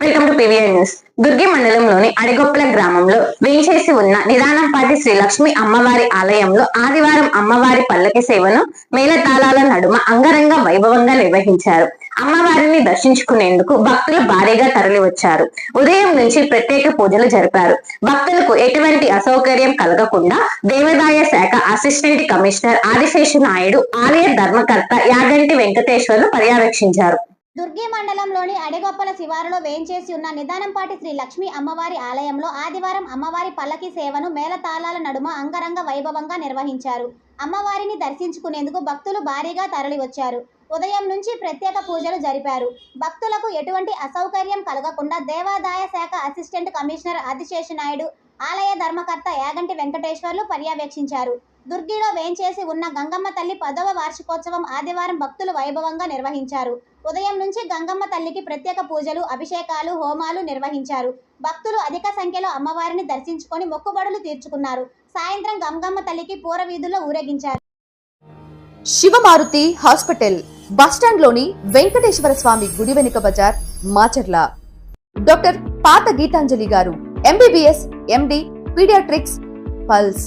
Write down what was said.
Welcome to PVR news Durgi మండలంలోని అడిగొప్పల గ్రామంలో వేంచేసి ఉన్న నిదానంపాటి శ్రీ లక్ష్మి అమ్మవారి ఆలయంలో ఆదివారం అమ్మవారి పల్లకి సేవను మేళతాళాల నడుమ అంగరంగ వైభవంగా నిర్వహించారు. అమ్మవారిని దర్శించుకునేందుకు భక్తులు భారీగా తరలి వచ్చారు ఉదయం నుంచి ప్రత్యేక పూజలు జరిపారు. భక్తులకు ఎటువంటి అసౌకర్యం కలగకుండా దేవాదాయ శాఖ అసిస్టెంట్ కమిషనర్ ఆదిశేష నాయుడు ఆలయ ధర్మకర్త యాగంటి వెంకటేశ్వర్లు పర్యవేక్షించారు. దుర్గి మండలంలోని అడిగొప్పల శివారులో వేంచేసి ఉన్న నిదానంపాటి శ్రీ లక్ష్మీ అమ్మవారి ఆలయంలో ఆదివారం అమ్మవారి పల్లకి సేవను మేళతాళాల నడుమ అంగరంగ వైభవంగా నిర్వహించారు. అమ్మవారిని దర్శించుకునేందుకు భక్తులు భారీగా తరలివచ్చారు. ఉదయం నుంచి ప్రత్యేక పూజలు జరిపారు. భక్తులకు ఎటువంటి అసౌకర్యం కలగకుండా దేవాదాయ శాఖ అసిస్టెంట్ కమిషనర్ ఆదిశేష నాయుడు ఆలయ ధర్మకర్త యాగంటి వెంకటేశ్వర్లు పర్యవేక్షించారు. దుర్గిలో వేంచేసి ఉన్న గంగమ్మ తల్లి పదవ వార్షికోత్సవం ఆదివారం భక్తులు వైభవంగా నిర్వహించారు. ఉదయం నుంచి గంగమ్మ తల్లికి ప్రత్యేక పూజలు అభిషేకాలు హోమాలు నిర్వహించారు. భక్తులు అధిక సంఖ్యలో అమ్మవారిని దర్శించుకొని మొక్కుబడులు తీర్చుకున్నారు. సాయంత్రం గంగమ్మ తల్లికి పూరవీధుల్లో ఊరేగించారు. శివమారుతి హాస్పిటల్ బస్టాండ్లోని వెంకటేశ్వర స్వామి గుడి వెనుక బజార్ మాచర్ల. డాక్టర్ పాత గీతాంజలి గారు ఎంబీబీఎస్ ఎండి పీడియాట్రిక్స్ పల్స్